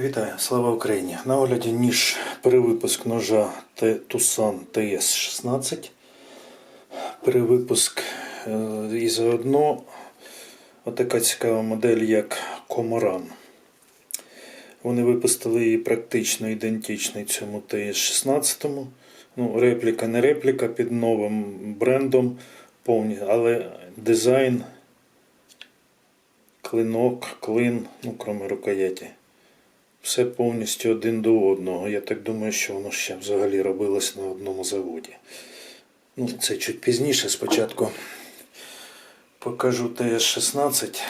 Вітаю, слава Україні! На огляді ніж перевипуск ножа Т- Tucson TS16. Перевипуск е, і заодно отака цікава модель, як Комаран. Вони випустили її практично ідентичний цьому TS16. Ну, репліка не репліка під новим брендом, повні, але дизайн, клинок, клин, ну, крім рукояті. Все повністю один до одного. Я так думаю, що воно ще взагалі робилось на одному заводі. Ну, це чуть пізніше. Спочатку покажу ТС-16.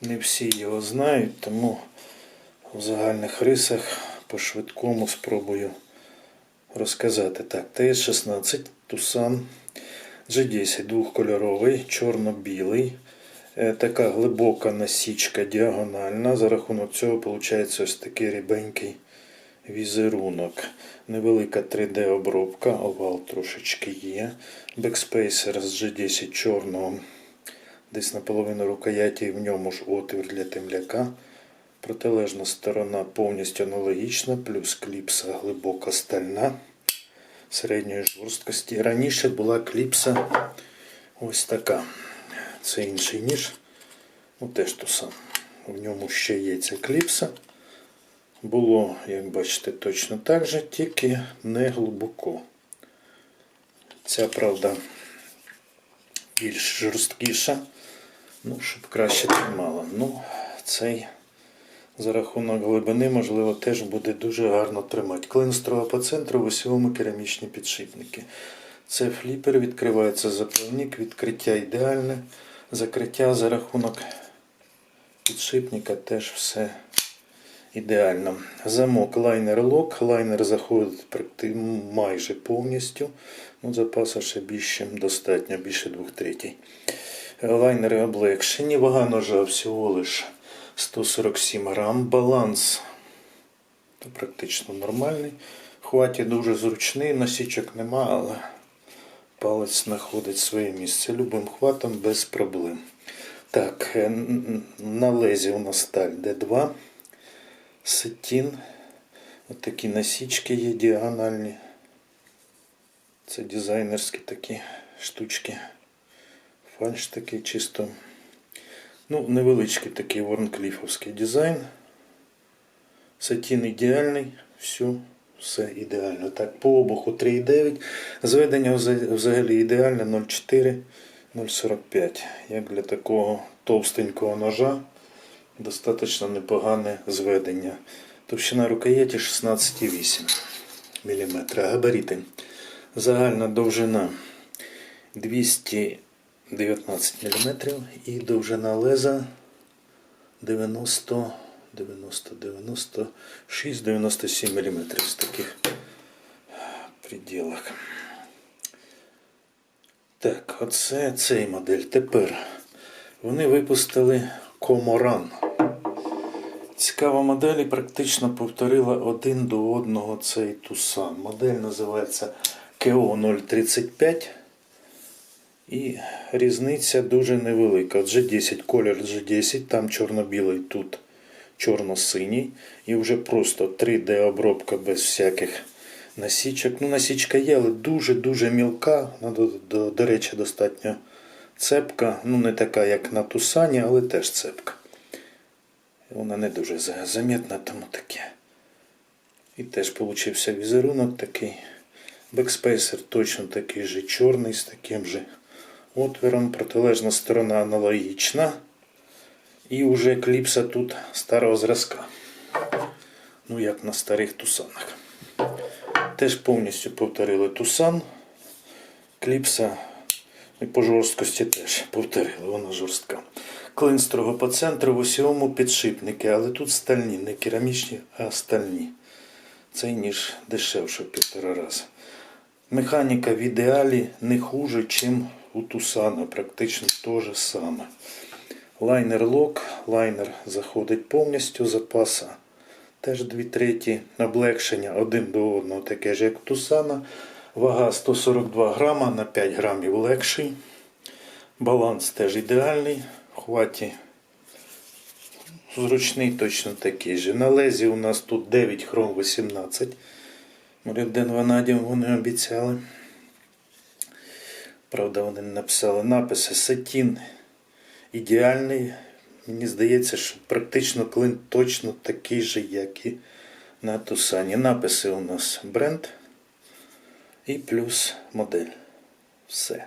Не всі його знають, тому в загальних рисах по швидкому спробую розказати. Так, ТС-16, Тусан, G10 двохкольоровий, чорно-білий. Е, Така глибока насічка діагональна. За рахунок цього виходить ось такий рібенький візерунок. Невелика 3D-обробка, овал трошечки є. Бекспейсер з G10 чорного. Десь наполовину рукояті і в ньому ж отвір для темляка. Протилежна сторона повністю аналогічна, плюс кліпса глибока стальна середньої жорсткості. Раніше була кліпса ось така. Це інший ніж. Ну, теж то саме. В ньому ще є ця кліпса. Було, як бачите, точно так же, тільки не глибоко. Ця, правда, більш жорсткіша. Ну, щоб краще тримала. Ну, цей за рахунок глибини, можливо, теж буде дуже гарно тримати. Клин строго по центру, в осьовому керамічні підшипники. Це фліпер, відкривається заплавник, відкриття ідеальне. Закриття за рахунок підшипника теж все ідеально. Замок лайнер-лок. Лайнер заходить майже повністю. Ну, запасу ще більше достатньо, більше двох третій. Лайнери облегшені. Вага ножа всього лиш 147 грам. Баланс практично нормальний. Хваті дуже зручний, насічок нема, але палець знаходить своє місце. Любим хватом без проблем. Так, е, на лезі у нас сталь D2, сетін. Ось такі насічки є діагональні. Це дизайнерські такі штучки. Фальш такий чисто. Ну, невеличкий такий ворнкліфовський дизайн. Сатін ідеальний, все, все ідеально. Так, по обуху 3,9. Зведення взагалі ідеальне 0,4, 0,45. Як для такого товстенького ножа, достатньо непогане зведення. Товщина рукояті 16,8 мм. Габаріти. Загальна довжина 219 мм і довжина леза 90, 90, 96, 97 мм в таких пределах. Так, оце цей модель. Тепер вони випустили Коморан. Цікава модель і практично повторила один до одного цей Тусан. Модель називається KO 035. І різниця дуже невелика. От G10, колір G10, там чорно-білий, тут чорно-синій. І вже просто 3D-обробка без всяких насічок. Ну, насічка є, але дуже-дуже мілка. До, до, до речі, достатньо цепка. Ну, не така, як на Тусані, але теж цепка. Вона не дуже за- замітна, тому таке. І теж получився візерунок такий. Бекспейсер точно такий же чорний з таким же отвіром. Протилежна сторона аналогічна. І вже кліпса тут старого зразка. Ну, як на старих тусанах. Теж повністю повторили тусан. Кліпса і по жорсткості теж повторили, вона жорстка. Клин строго по центру, в усьому підшипники, але тут стальні, не керамічні, а стальні. Цей ніж дешевше півтора рази. Механіка в ідеалі не хуже, чим у Тусана, практично те же саме. Лайнер лок, лайнер заходить повністю, запаса теж 2 треті, облегшення один до одного, таке ж як Тусана. Вага 142 грама на 5 грамів легший. Баланс теж ідеальний. Хваті зручний точно такий же. На лезі у нас тут 9 хром 18. Молібден ванадіум вони обіцяли. Правда, вони написали написи. Сатін ідеальний. Мені здається, що практично клин точно такий же, як і на Тусані. Написи у нас бренд і плюс модель. Все.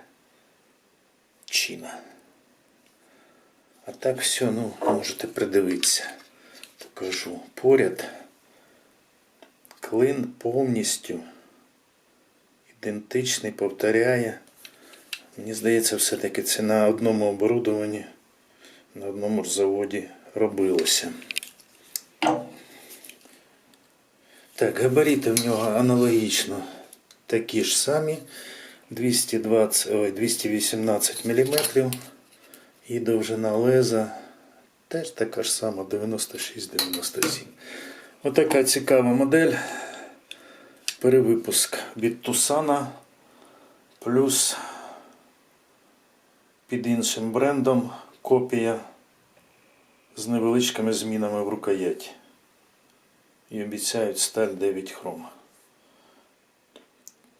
Чина. А так все, ну, можете придивитися. Покажу. Поряд клин повністю ідентичний, повторяє. Мені здається, все-таки це на одному оборудованні, на одному ж заводі робилося. Так, габарити в нього аналогічно такі ж самі. 220, ой, 218 мм. І довжина леза теж така ж сама 96-97. Отака цікава модель. Перевипуск від Тусана. Плюс під іншим брендом копія з невеличкими змінами в рукояті. І обіцяють сталь 9 хром.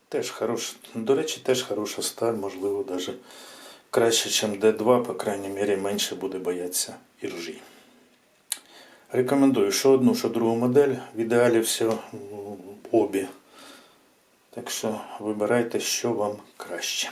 Теж хорош, до речі, теж хороша сталь, можливо, навіть краще, ніж D2, по крайній мірі, менше буде боятися іржі. Рекомендую, що одну, що другу модель. В ідеалі все обі. Так що вибирайте, що вам краще.